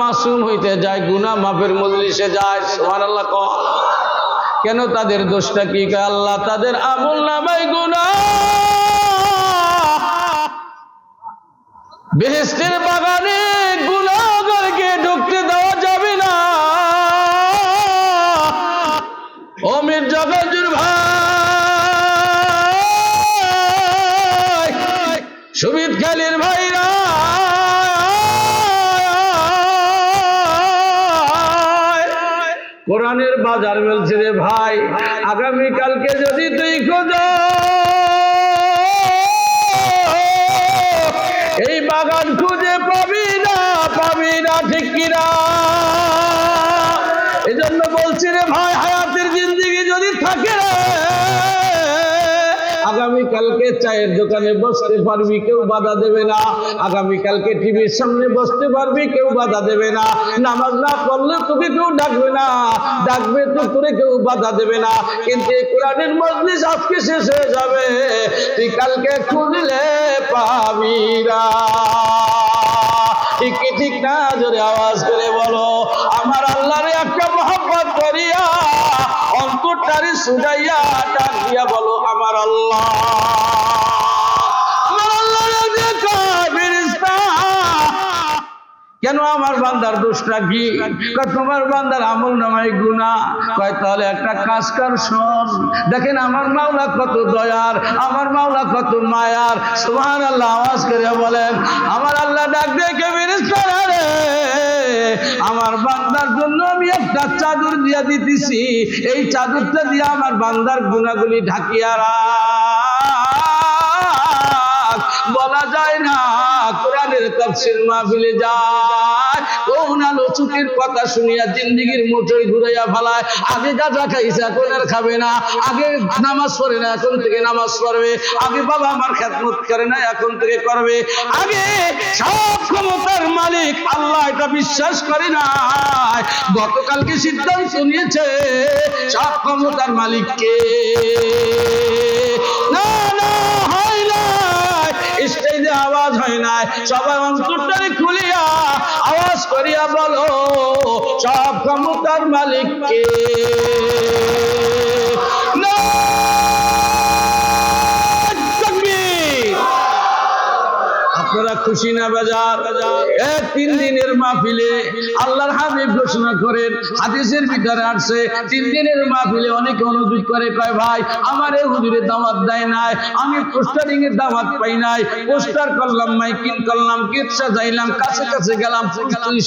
মাসুম হইতে যায় গুনা মাফের মজলিসে যায়, সুবহানাল্লাহ কও কেন তাদের দোষটা কি? আল্লাহ তাদের আমল নামাই গুনা বেহেস্তের বাগানে কোরআনের বাজার বলছে রে ভাই আগামী কালকে যদি তুই খোঁজ, এই বাগান খুঁজে পাবি না পাবি না ঠিক কিনা? এই জন্য বলছি রে ভাই হায়াতের আগামী কালকে চায়ের দোকানে বসতে পারবি, কেউ বাধা দেবে না। আগামীকালকে টিভির সামনে বসতে পারবি, কেউ বাধা দেবে না। নামাজ না পড়লে তোকে কেউ ডাকবে না। ডাকবে তো তোরে কেউ বাধা দেবে না। কিন্তু এই কোরআনের মজলিস আজকে শেষ হয়ে যাবে। তুই কালকে খুঁজলে পাবি না। ঠিক কি, ঠিক না? জোরে আওয়াজ করে বলো। আমার আল্লাহরে একটা মহব্বত করিয়া, অন্তরটারে সুজাইয়া দিয়া বলো। কেন আমার বান্দার দোষটা কি? তোমার বান্দার আমল নামাই গুণা কয়, তাহলে একটা কাজ কর, শোন। দেখেন আমার মাওলা কত দয়ার, আমার মাওলা কত মায়ার। সুবহান আল্লাহ আওয়াজ করে বলেন, আমার আল্লাহ ডাক দেখে আমার বান্দার আমি একটা চাদর দিয়া দিতেছি। এই চাদরটা দিয়া আমার বান্দার গুণাগুলি ঢাকিয়া বলা যায় না তাফসীর মাহফিলে যায়। আলো চুকের কথা শুনিয়া জিন্দিগির মোটই ঘুরাইয়া ফেলায়। আগে গাঁজা খাইছে এখন আর খাবে না। আগে নামাজ পড়ে না, এখন থেকে নামাজ পড়বে। আগে বাবা আমার খেদমত করে না, এখন থেকে করবে। আগে সব ক্ষমতার মালিক আল্লাহ এটা বিশ্বাস করে না। গতকালকে সিদ্ধান্ত নিয়েছে, সব ক্ষমতার মালিককে। আওয়াজ হয় নাই। সবাই অন্তরটারে খুলিয়া আওয়াজ করিয়া বলো সব ক্ষমতার মালিককে না তাকবীর। খুশি বাজার। এ তিন দিনের মাহফিলে আল্লাহর হাবিব ঘোষণা করেন, হাদিসের ভিতরে আসছে, তিন দিনের মাহফিলে অনেকে অনুযোগ করে, কয় ভাই, আমার এই হুজুরের দাওয়াত দেয় নাই, আমি পোস্টারিং এর দাওয়াত পাই নাই, পোস্টার করলাম, মাইকিং করলাম গীত সাজাইলাম কাছে কাছে গেলাম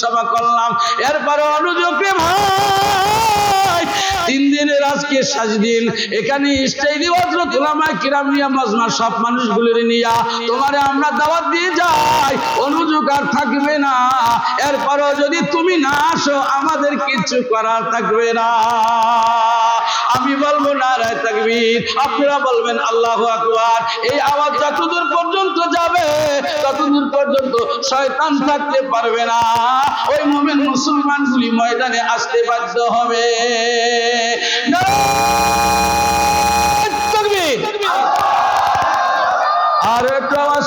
সভা করলাম এরপরে অনুযোগে ভাই। তিন দিনের আজকে সাজ দিন। এখানে স্টেজে হজরত উলামায়ে কিরাম নিয়া মাজমা, সব মানুষগুলোর নিয়া তোমারে আমরা দাওয়াত দিয়ে যাই। অনুযোগ আর থাকবে না। এরপরও যদি তুমি না আসো, আমাদের কিছু করার থাকবে না। আমি বলব না রায় তাকবীর। আপনারা বলবেন, আল্লাহ আকবার। এই আওয়াজ যতদূর পর্যন্ত যাবে, ততদূর পর্যন্ত শয়তান থাকতে পারবে না। ওই মুমিন মুসলমানগুলি ময়দানে আসতে বাধ্য হবে। নারায়ে তাকবীর আর একটু আওয়াজ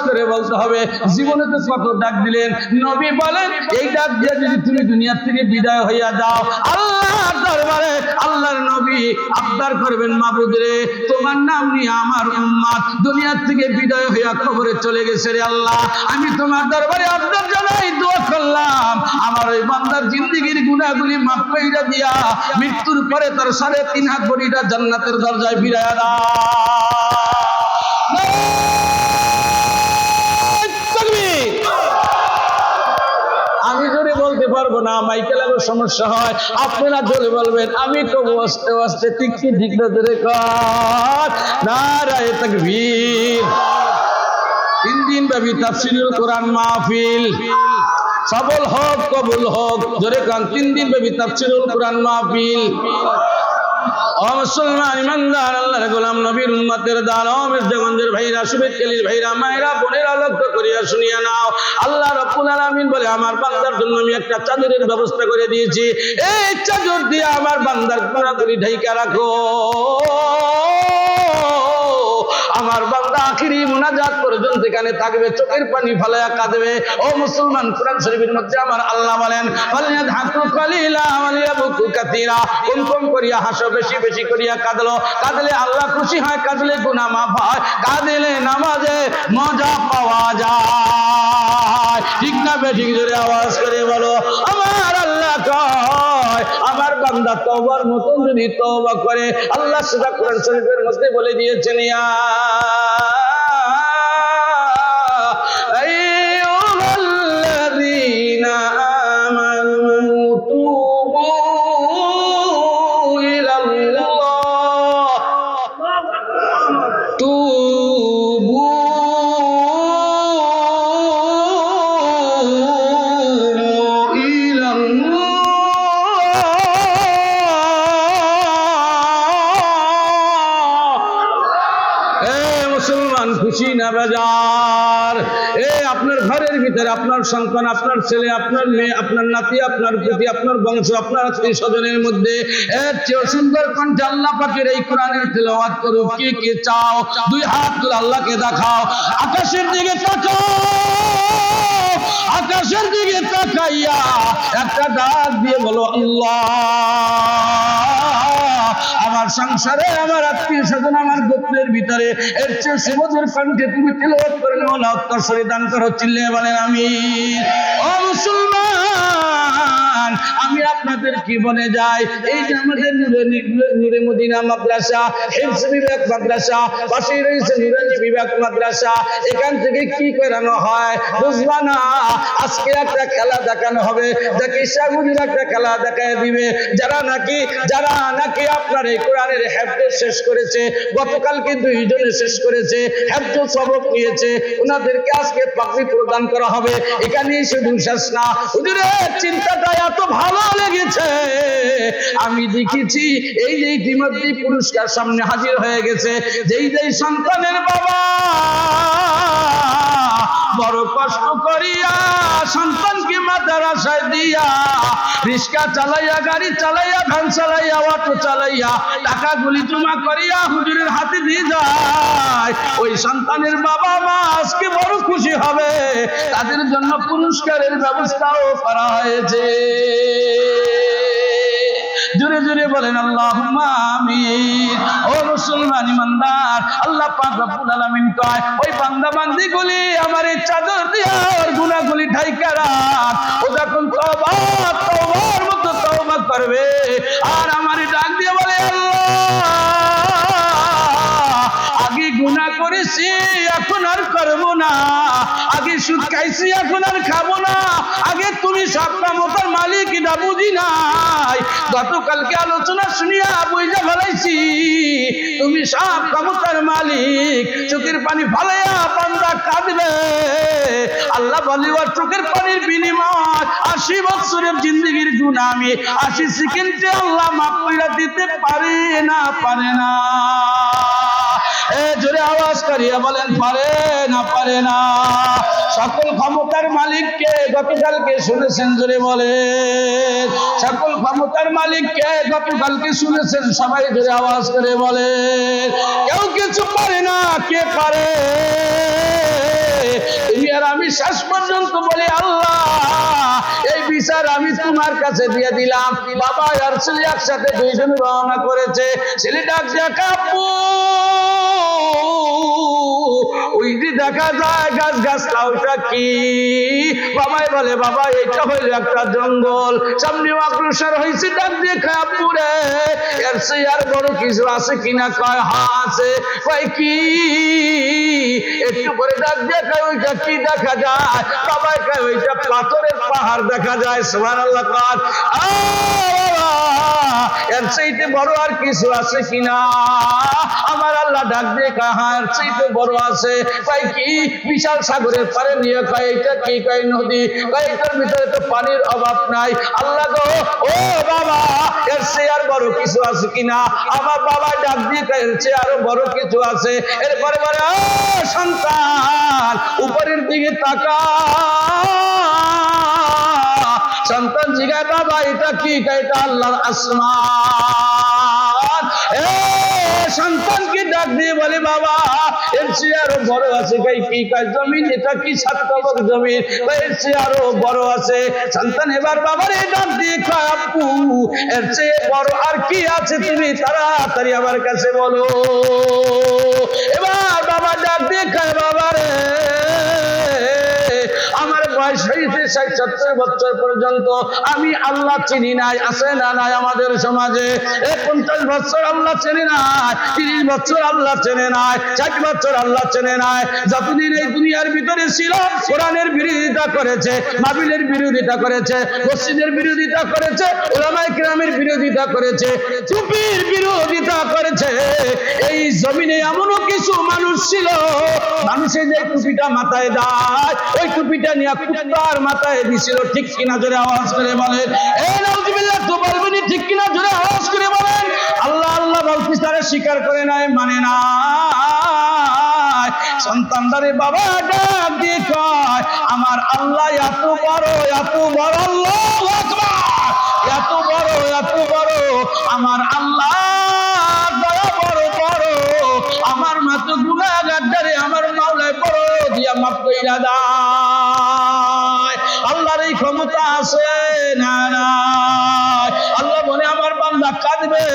করে বলতে হবে। জীবনে তো কত ডাক দিলেন। নবী বলেন, এই ডাক দিয়ে যদি তুমি দুনিয়ার থেকে বিদায় হইয়া যাও, আল্লাহর দরবারে আল্লাহর নবী আবদার করবেন মাবুদরে তোমার নাম নিয়ে আমার উম্মাদ দুনিয়ার থেকে বিদায় হইয়া খবরে চলে গেছে রে আল্লাহ। আমি তোমার দরবারে আবদার জানাই, দোয়া করলাম। আমার ওই বান্দার জিন্দিগির গুনাহগুলি মাফ কইরা দিয়া, মৃত্যুর পরে তার সাড়ে তিন হাত বড়িটা জান্নাতের দরজায় ফিরাইয়া দাও তাকবীর। আমি জোরে বলতে পারব না মাইকেলেরও সমস্যা হয়। আপনারা জোরে বলবেন, আমি কবু আস্তে আস্তে টিকি কি ধরে না নারায়ে তাকবীর। তিন দিন ব্যাপী তাফসিরুল কোরআন মাহফিল। সফল হোক, কবুল হোক, জোরে কান তিন দিন ব্যাপী তাফসিরুল কোরআন মাহফিল। ও মুসলমান ইমানদার, আল্লাহর গোলাম নবীর উম্মতের ও মির্জাগঞ্জের ভাইরা কেলির ভাইরা, মায়েরা, বোনেরা লক্ষ্য করিয়া শুনিয়া নাও। আল্লাহ রব্বুল আলামিন বলে, আমার বান্দার জন্য আমি একটা চাদরের ব্যবস্থা করে দিয়েছি। এই চাদর দিয়ে আমার বান্দার গুণাগুলি ঢাইকা রাখো। আমার বান্দা আখিরি মুনাজাত পর্যন্ত এখানে থাকবে, চোখের পানি ফালায়া কাঁদবে। ও মুসলমান, কোরআন শরীফের মধ্যে আমার আল্লাহ বলেন ফালিয়া কালিলা বুকু কাতিরা কম কম করিয়া হাসো, বেশি বেশি করিয়া কাঁদলো। কাঁদলে আল্লাহ খুশি হয়, কাঁদলে গুনাহ মাফ হয়। কাঁদলে নামাজে মজা পাওয়া যায়। ঠিক না বেঠিক জোরে আওয়াজ করে বলো, আমার আল্লাহ কয় বান্দা তওবার মতন যদি তওবা করে আল্লাহ সেটা কোরআন শরীফের মধ্যে বলে দিয়েছেন ইয়া খুশি না বেজার। এ আপনার ঘরের ভিতরে আপনার সন্তান, আপনার ছেলে, আপনার মেয়ে, আপনার নাতি, আপনার পুতি, আপনার বংশ, আপনার আত্মীয় স্বজনের মধ্যে এর চেয়ে সুন্দর কণ্ঠে আল্লাহ পাকের এই কোরআনের তেলাওয়াত করুক কি কি চাও? দুই হাত তুলে আল্লাহকে দেখাও। আকাশের দিকে তাকাও। আকাশের দিকে তাকাইয়া একটা ডাক দিয়ে বলো, আল্লাহ। আমার সংসারে আমার আত্মীয় স্বজন আমার গোত্রের ভিতরে, এর চেয়ে সুমধুর কণ্ঠে তুমি তিল করে নেওয়া না অত্তরসরি দান করো চিল্লে বলেন আমি ও মুসলমান! আমি আপনাদের কি বলে যাই। এই যে আমাদের নূরে মদিনা মাদ্রাসা হিফজ বিভাগ মাদ্রাসা, পাশেই রয়েছে নুরানি বিভাগ মাদ্রাসা, এখান থেকে কি করানো হয় বুঝবা না? আজকে একটা খেলা দেখানো হবে দেখি শাহুদির একটা খেলা দেখায় দিবে। যারা নাকি যারা নাকি আপনার এই কোরআনের হেফজ শেষ করেছে, গতকালকে দুইজনে শেষ করেছে, হেফজ সবক নিয়েছে, ওনাদেরকে আজকে পাখি প্রদান করা হবে। এখানেই শুধু শেষ না। হুজুরের চিন্তাটা এত ভালো লেগেছে। আমি দেখেছি, এই যে ইতিমধ্যে পুরস্কার সামনে হাজির হয়ে গেছে, যেই যেই সন্তানের বাবা। বড় কষ্ট করিয়া সন্তানকে মাদ্রাসায় দিয়া রিক্সা চালাইয়া, গাড়ি চালাইয়া, ভ্যান চালাইয়া, অটো চালাইয়া, টাকাগুলি জমা করিয়া হুজুরের হাতে দিয়ে যায়। ওই সন্তানের বাবা মা আজকে বড় খুশি হবে। তাদের জন্য পুরস্কারের ব্যবস্থাও করা হয়েছে। জোরে জোরে বলেন আল্লাহ আমিন। ও মুসলমান ইমানদার, আল্লাহ পাক রব্বুল আলামিন কয়, ওই বান্দা গুলি আমার এই চাদর দিয়ার ওর গুনাহগুলি ঢাইকা রাখ। ও যখন তওবা, তওবার মতো তওবা করবে না। আগে সুদ খাইছি, এখন আর খাব না। আগে তুমি সব কামতার মালিক, এটা বুঝি নাই। গতকালকে আলোচনা শুনিয়া বুঝা ফেলাইছি, তুমি সব ক্ষমতার মালিক, চোখের পানি ফালাইয়া বান্দা কাঁদবে। আল্লাহ বলে, ওর চোখের পানির বিনিময় আশি বছরের জিন্দগির গুণ আমি আশি সেকেন্ডে আল্লাহ কইরা দিতে পারে না পারে না। আওয়াজ করিয়া বলেন, পারে না পারে না। সকল ক্ষমতার মালিককে গতকালকে শুনেছেন জোরে বলেন। সকল ক্ষমতার মালিককে গতকালকে শুনেছেন, সবাই জোরে আওয়াজ করে বলেন। কেউ কিছু পারে না, কে পারে? আর আমি শেষ পর্যন্ত বলি, আল্লাহ, এই বিচার আমি তোমার কাছে দিয়ে দিলাম। বাবা আর ছেলে একসাথে দুইজন রওনা করেছে। ছেলেটা কাপু ওই যে দেখা যায় গাছ গাছ লাউটা কি? বাবাই বলে, বাবা, এটা হইল একটা জঙ্গল। সামনে অগ্রসর হয়েছে ডাক দিয়ে কাপুরে এর সে আর বড় কিছু আছে কিনা কয়, হা, আছে। কয়, কি? একটু করে ডাক দিয়ে কয় ওইটা কি দেখা যায়? বাবাই কয় ওইটা পাথরের পাহাড় দেখা যায়। সোহান আল্লাহ কয় আ এর চাইতে বড় আর কিছু আছে কিনা? আমার আল্লাহ ডাক দিয়ে কাহার চাইতে বড় আছে। কয় কি? বিশাল সাগরের পারে নিয়ে কয় এটা কি? কয় নদী? কয়, এটার ভিতরে তো পানির অভাব নাই। আল্লাহ গো, ও বাবা, এর চেয়ে আর বড় কিছু আছে কিনা? আমার বাবা ডাক দিয়ে কয়, এর চেয়ে আরও বড় কিছু আছে। এরপরে বলে, ও সন্তান, উপরের দিকে তাকা সন্তান জিগায় বাবা, এটা কি এটা আল্লাহর আসমান। সন্তানকে ডাক দিয়ে বলে, বাবা, এর চেয়ে আরও বড় আছে কাই কি কাজ জমিন, এটা কি সাত কবক জমিন এর চেয়ে আরও বড় আছে? সন্তান এবার, বাবারে, ডাক দিয়ে কয়, আপু, এর চেয়ে বড় আর কি আছে তুমি তাড়াতাড়ি আমার কাছে বলো। এবার বাবা ডাক দিয়ে কয় বাবা হয়েছে ষাট সত্তর বছর পর্যন্ত আমি আল্লাহ চিনি নাই, আছে না নাই আমাদের সমাজে। এ পঞ্চাশ বছর আল্লাহ চেনে নাই, তিরিশ বছর আল্লাহ চেনে নাই, ষাট বছর আল্লাহ চেনে নাই। যতদিন এই দুনিয়ার ভিতরে ছিল, কোরআনের বিরোধিতা করেছে মাবিলের বিরোধিতা করেছে, মসজিদের বিরোধিতা করেছে ওলামাই কিরামের বিরোধিতা করেছে টুপির বিরোধিতা করেছে। এই জমিনে এমনও কিছু মানুষ ছিল, মানুষের যে টুপিটা মাথায় দেয়, ওই টুপিটা নিয়ে কুত্তার মাথায় দিছিল, ঠিক কিনা আওয়াজ করে বলেন। তো ঠিক কিনা আওয়াজ করে বলেন। আল্লাহ আল্লাহ বলছিস তারা স্বীকার করে নাই মানে না সন্তানদারে বাবা ডাক দিয়ে কয়, আমার আল্লাহ, এত বড় এত বড় আল্লাহু কাঁদবে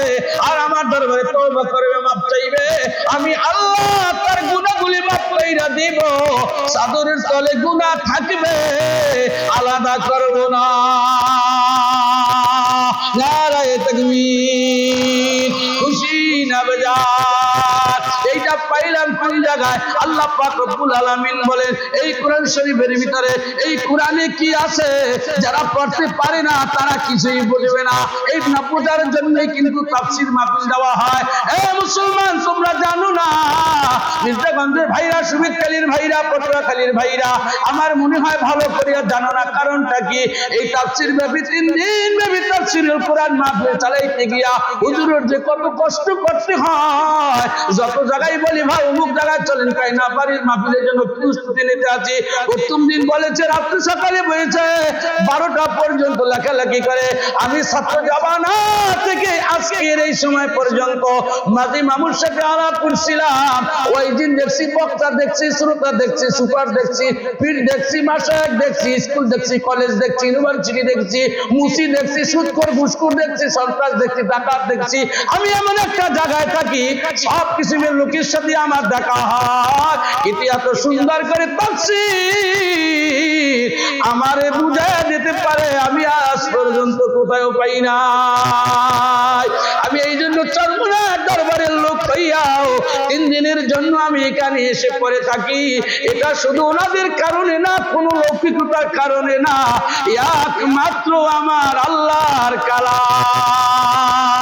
আর আমার দরবারে তওবা করবে মাপ চাইবে। আমি আল্লাহ তার গুনাহগুলি মাফ কইরা দিব। চাদরের তলে গুনাহ থাকবে, আলাদা করব না। পাইলাম কোন জায়গায়। আল্লাহ পাক রব্বুল আলামিন বলেন, এই কোরআন শরীফের ভিতরে, এই কোরআনে কি আছে? যারা পড়তে পারে না, তারা কিছুই বুঝবে না। এই না বোঝার জন্যই কিন্তু তাফসীর মাহফিল দেওয়া হয়। এ মুসলমান, তোমরা জানো না? মির্জাগঞ্জের ভাইরা সুমিতকালীর ভাইরা পটুয়াখালীর ভাইরা, আমার মনে হয় ভালো করিয়া জানো না। কারণটা কি? এই তাফসীর ব্যাপী তিন দিন ব্যাপী তাফসীরুল কোরআন মাহফিল চালাইতে গিয়া হুজুরের যে কত কষ্ট করতে হয়, যত জায়গায় বলি ভাই অমুক জায়গায় চলেন না পারি মাহফিলের জন্য প্রস্তুতি নিতে আছি। প্রথম দিন বলেছে সকালে বলেছে, বারোটা পর্যন্ত লেখালেখি করে। আমি ছাত্র থেকে আজকের এই সময় পর্যন্ত মাঝি মামুর সাথে আলাপ করছিলাম। ওই দিন দেখছি বক্তা দেখছি, শ্রোতা দেখছি, সুপার দেখছি দেখছি মাসায়ক দেখছি, স্কুল দেখছি, কলেজ দেখছি, ইউনিভার্সিটি দেখছি, মুসি দেখছি সুৎকর ঘুষখোর দেখছি, সন্ত্রাস দেখছি, ডাকাত দেখছি। আমি এমন একটা জায়গায় থাকি সব কিসিমের লোকের সাথে আমার দেখা হয় কিন্তু এত সুন্দর করে পাচ্ছি আমারে বুঝা দিতে পারে, আমি আজ পর্যন্ত কোথাও পাই না আমি এই জন্য চর্মনার দরবারের লোক হইয়াও তিন দিনের জন্য আমি এখানে এসে পড়ে থাকি। এটা শুধু ওনাদের কারণে না, কোনো লৌকিকতার কারণে না। একমাত্র আমার আল্লাহর কালাম। ও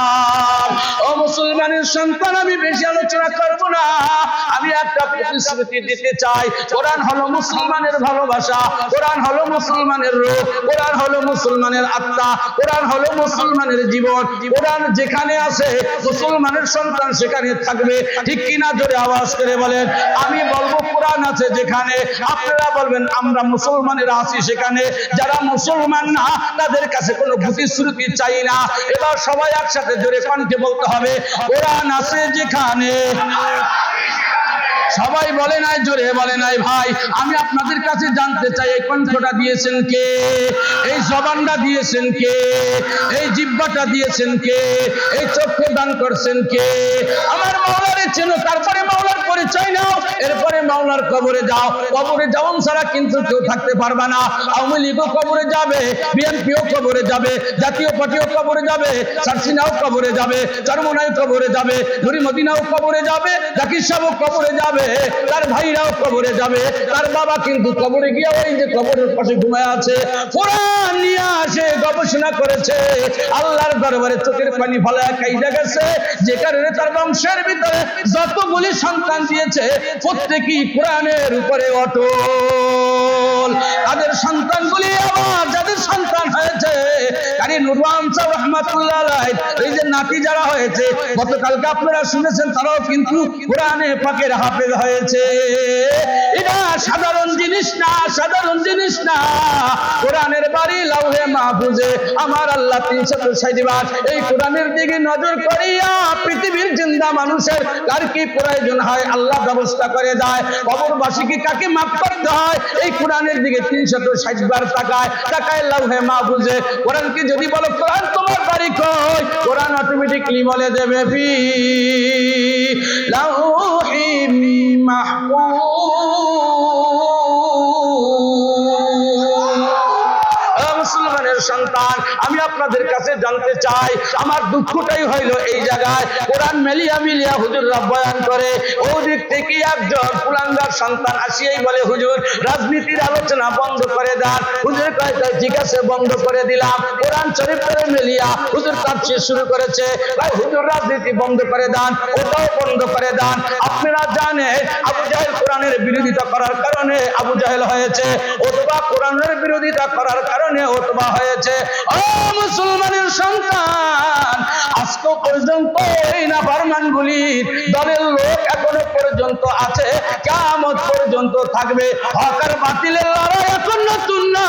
মুসলমানের সন্তান আমি বেশি আলোচনা করব না। আমি একটা প্রতিশ্রুতি দিতে চাই। কোরআন হলো মুসলমানের ভালোবাসা। কোরআন হলো মুসলমানের রূপ কোরআন হলো মুসলমানের আত্মা। কোরআন হলো মুসলমানের জীবন। কোরআন যেখানে আছে, মুসলমানের সন্তান সেখানে থাকবে। ঠিক কিনা জোরে আওয়াজ করে বলেন। আমি বলব কোরআন আছে যেখানে। আপনারা বলবেন, আমরা মুসলমানেরা আছি সেখানে। যারা মুসলমান না, তাদের কাছে কোনো প্রতিশ্রুতি চাই না। এবার সবাই একসাথে জোরে কণ্ঠে বলতে হবে। কোরআন আছে যেখানে। সবাই বলে নাই, জোরে বলে নাই ভাই। আমি আপনাদের কাছে জানতে চাই, এই কণ্ঠটা দিয়েছেন কে? এই জবানটা দিয়েছেন কে? এই জিব্বাটা দিয়েছেন কে? এই চক্ষু দান করছেন কে? আমার মাওলারে চেনো, তারপরে মাওলার পরিচয় নাও। এরপরে মাওলার কবরে যাও। কবরে যাওন ছাড়া কিন্তু কেউ থাকতে পারবে না। আওয়ামী লীগও কবরে যাবে, বিএনপিও কবরে যাবে, জাতীয় পার্টিও কবরে যাবে সারসিনাও কবরে যাবে চরমনাও কবরে যাবে নুরি মদিনাও কবরে যাবে, জাকির সাহেবও কবরে যাবে। তার ভাইরাও কবরে যাবে, তার বাবা কিন্তু কবরে গিয়ে ওই যে কবরের পাশে ঘুমায় আছে। কোরআন নিয়ে আসে, গবেষণা করেছে। আল্লাহর দরবারে চোখের পানি ফলায় কাইজা গেছে। যে কারণে তার বংশের ভিতরে যতগুলি সন্তান দিয়েছে, প্রত্যেকই কোরআনের উপরে অটল তাদের সন্তানগুলি আবার যাদের সন্তান হয়েছে, কারি নুরওয়ান সাহেব রহমাতুল্লাহ এই যে নাতি যারা হয়েছে, গতকালকে আপনারা শুনেছেন, তারাও কিন্তু কোরআনে পাকের হাফেজ হয়েছে। এটা সাধারণ জিনিস না, সাধারণ জিনিস না। কোরআনের বাড়ি লাউহে মাহফুজে, আমার আল্লাহ তিনশত ষাটবার এই কোরআনের দিকে নজর করিয়া পৃথিবীর জিন্দা মানুষের কার কি প্রয়োজন হয়, আল্লাহ ব্যবস্থা করে দেয়। কবরবাসীকে কাকে মাফ করতে হয়, এই কোরআনের দিকে তিনশত ষাটবার তাকায় তাকায় লাউহে মাহফুজে। কোরআনকে যদি বলো, কোরআন তোমার বাড়ি কই? কোরআন অটোমেটিকলি বলে দেবে, ফি লাউহি মাহফুজ। আপনাদের কাছে জানতে চাই, আমার দুঃখটাই হইল এই জায়গায় কোরআন মেলিয়া মিলিয়া হুজুররা বয়ান করে ও দিক থেকে একজন কুলাঙ্গার সন্তান আসিয়াই বলে, হুজুর, রাজনীতির আলোচনা বন্ধ করে দেন। হুজুর কয় ঠিক আছে বন্ধ করে দিলাম। কোরআন করে মেলিয়া হুজুর তাফসীর শুরু করেছে। ভাই, হুজুর, রাজনীতি বন্ধ করে দেন, ওটাও বন্ধ করে দেন। আপনারা জানেন, আবু জাহেল কোরআনের বিরোধিতা করার কারণে আবু জাহেল হয়েছে অথবা কোরআনের বিরোধিতা করার কারণে অথবা হয়েছে। ও মুসলমানের সন্তান। আজকে পর্যন্ত এই না ফারমানগুলির দলের লোক এখনও পর্যন্ত আছে কেমন পর্যন্ত থাকবে। হকার বাতিলের লড়াই এখন নতুন না।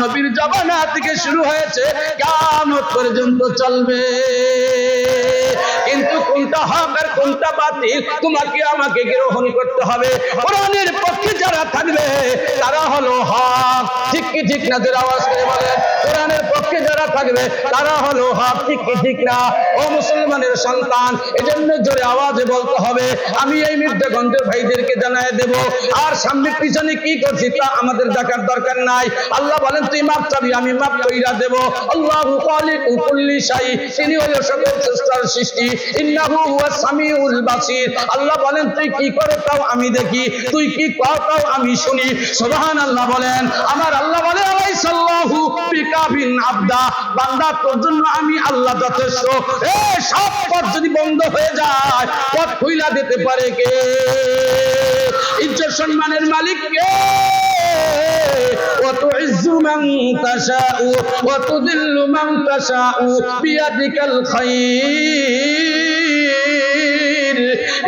নবীর জবানা থেকে শুরু হয়েছে কেমন পর্যন্ত চলবে। কিন্তু কোনটা হক আর কোনটা বাতিল, তোমাকে আমাকে গ্রহণ করতে হবে। কোরআনের পক্ষে যারা থাকবে, তারা হলো হক। ঠিক কি ঠিক না? জোরে আওয়াজ করে বলেন। কোরআনের পক্ষে থাকবে তারা হলো হক ঠিক ঠিক না? ও মুসলমানের সন্তান, এজন্য জোরে আওয়াজে বলতে হবে, আমি এই মির্জাগঞ্জের ভাইদেরকে জানায় দেব। আর সামনে পিছনে কি করছি তা আমাদের দেখার দরকার নাই। আল্লাহ বলেন, তুই মাপ চাবি, আমি মাপ কইরা দেব। আল্লাহু শাই, তিনি সকল সৃষ্টার সৃষ্টি। আল্লাহ বলেন, তুই কি করে তাও আমি দেখি, তুই কি কর তাও আমি শুনি। সুবহানাল্লাহ বলেন, আমার আল্লাহ বলে, আলাইসাল্লাহু বান্দা তোর জন্য আমি আল্লাহ যথেষ্ট। এ সব পথ যদি বন্ধ হয়ে যায় পথ খুইলা দিতে পারে কে ইজ্জত সম্মানের মালিক কে وتعز من تشاء وتذل من تشاء بيدك الخير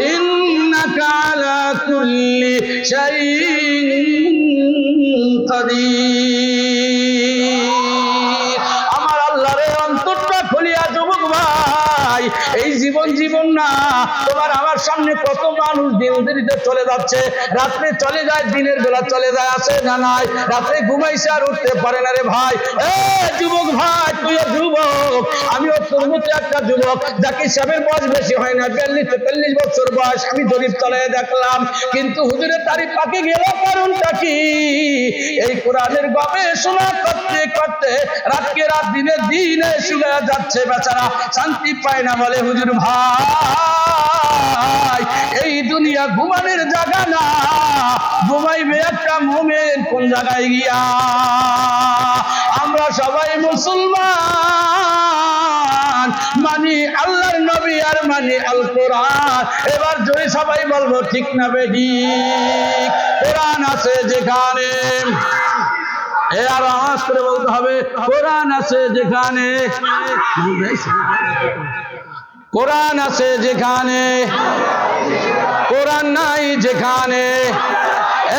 إنك على كل شيء قدير না। তোমার আমার সামনে কত মানুষ দিন দেরিতে চলে যাচ্ছে? রাত্রে চলে যায়, দিনের বেলা চলে যায়, আসে না নাই? রাত্রে ঘুমাইছে আর উঠতে পারে না রে ভাই। এ যুবক ভাই তুইও যুবক আমিও তোর একটা যুবক, যাকে সাবের বয়স বেশি হয় না, বিয়াল্লিশ তেতাল্লিশ বছর বয়স, আমি জরিপ চালায় দেখলাম। কিন্তু হুজুরের তারিখ পাকে গেল কারণটা কি? এই কোরআনের গবেষণা করতে করতে রাতকে রাত দিনে দিনে শুয়ে যাচ্ছে বেচারা, শান্তি পায় না বলে হুজুর ভাই। এই দুনিয়া ঘুমানোর জায়গা না। ঘুমাইবে একটা মোমেন কোন জায়গায় গিয়া? আমরা সবাই মুসলমান। মানি আল্লাহর নবী আর মানি আল কোরআন। এবার যদি সবাই বলব, ঠিক না বেটি? কোরআন আছে যেখানে। এ আর আওয়াজ করে বলতে হবে, কোরআন আছে যেখানে। কোরআন আছে যেখানে। কোরআন নাই যেখানে।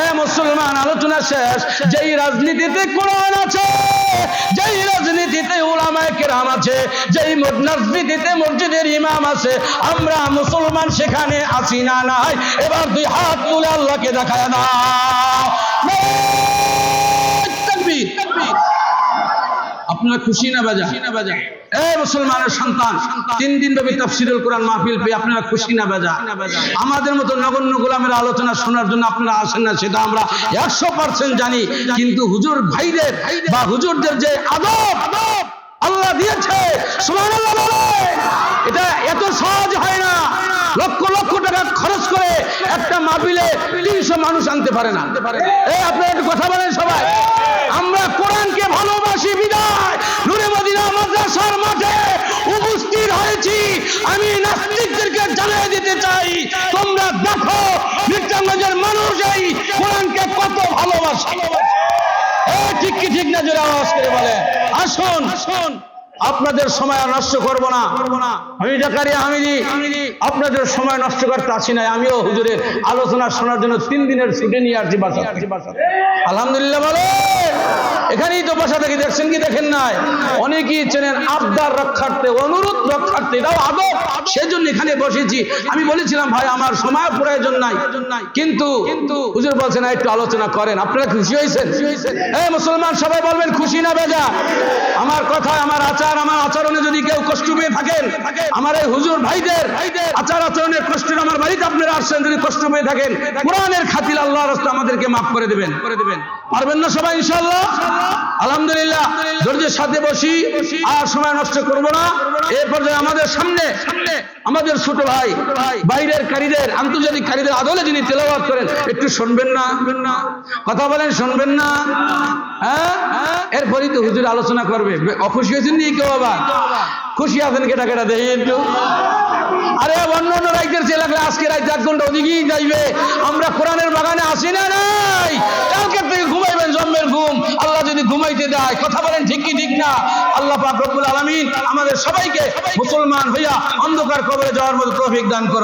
এ মুসলমান, আলোচনা শেষ। যেই রাজনীতিতে কোরআন আছে, যেই রাজনীতিতে ওলামায়ে কেরাম আছে, যেই রাজনীতিতে মসজিদের ইমাম আছে, আমরা মুসলমান সেখানে আছি না নাই। এবার দুই হাত তুলে আল্লাহকে দেখায় তাকবীর। আপনারা খুশি না বাজা? এই মুসলমানের সন্তান, তিন দিন ব্যাপী তফসিরুল কোরআন মাহফিল পেয়ে আপনারা খুশি না বাজা? আমাদের মতো নগণ্য গোলামের আলোচনা শোনার জন্য আপনারা আসেন না, সেটা আমরা একশো পার্সেন্ট জানি। কিন্তু হুজুর ভাইদের বা হুজুরদের যে আদব আদব আল্লাহ দিয়েছে। এটা এত সহজ হয় না। লক্ষ লক্ষ টাকা খরচ করে একটা মাপিলে তিনশো মানুষ আনতে পারে না। এই আপনার একটু কথা বলেন সবাই। আমরা কোরআনকে ভালোবাসি বিদায়। নুরে মদিনা মাদ্রাসার মাঠে উপস্থিত হয়েছি। আমি নাস্তিকদেরকে জানিয়ে দিতে চাই, তোমরা দেখো নিত্যাঙ্গের মানুষ এই কোরআনকে কত ভালোবাসে। ঠিক কি ঠিক না জোরে আওয়াজ করে বলে? আসুন আসুন। আপনাদের সময় আর নষ্ট করব না। আমি জাকারিয়া হামিদি আপনাদের সময় নষ্ট করতে আসি নাই। আমিও হুজুরের আলোচনা শোনার জন্য তিন দিনের ছুটি নিয়ে আসছি বাসা আলহামদুলিল্লাহ বলে। এখানেই তো বাসা থেকে দেখছেন কি দেখেন নাই? অনেকেই চেনেন আবদার রক্ষার্থে অনুরোধ রক্ষার্থে এটাও আদব। সেজন্য এখানে বসেছি। আমি বলেছিলাম ভাই আমার সময় প্রয়োজন নাই। কিন্তু কিন্তু হুজুর বলছেন একটু আলোচনা করেন। আপনারা খুশি হয়েছেন। এই মুসলমান সবাই বলবেন খুশি না বেজা। আমার কথায় আমার আচার আমার আচরণে যদি কেউ কষ্ট পেয়ে থাকেন, আমার এই হুজুর ভাইদের আচার আচরণের কষ্ট আমার বাড়িতে আপনারা আসছেন, যদি কষ্ট পেয়ে থাকেন, কোরআনের খাতির আল্লাহ রাস্তা আমাদেরকে মাফ করে দেবেন। করে দেবেন পারবেন না সবাই, ইনশাআল্লাহ? আলহামদুলিল্লাহ, ধৈর্যের সাথে বসি, আর সময় নষ্ট করব না। এ পর্যায়ে আমাদের সামনে সামনে আমাদের ছোট ভাই, বাইরের কারীদের, আন্তর্জাতিক কারীদের আদলে যিনি তেলাওয়াত করেন, একটু শুনবেন না? কথা বলেন, শুনবেন না? হ্যাঁ? এরপরই তো হুজুর আলোচনা করবে। অখুশি হয়েছেন নি কেউ বাবা? খুশি আছেন কেটা কেটা আরে অন্য অন্য চেয়ে লাগলে আজকে এক ঘণ্টা ওদিকেই যাইবে। আমরা কোরআনের বাগানে আসি না নাই? কালকে থেকে ঘুমাইবেন জন্মের ঘুম। আল্লাহ যদি ঘুমাইতে দেয়, কথা বলেন ঠিক কি ঠিক না? আল্লাহ পাক রব্বুল আলামিন আমাদের সবাইকে মুসলমান হইয়া অন্ধকার কবরে যাওয়ার মতো তৌফিক দান করো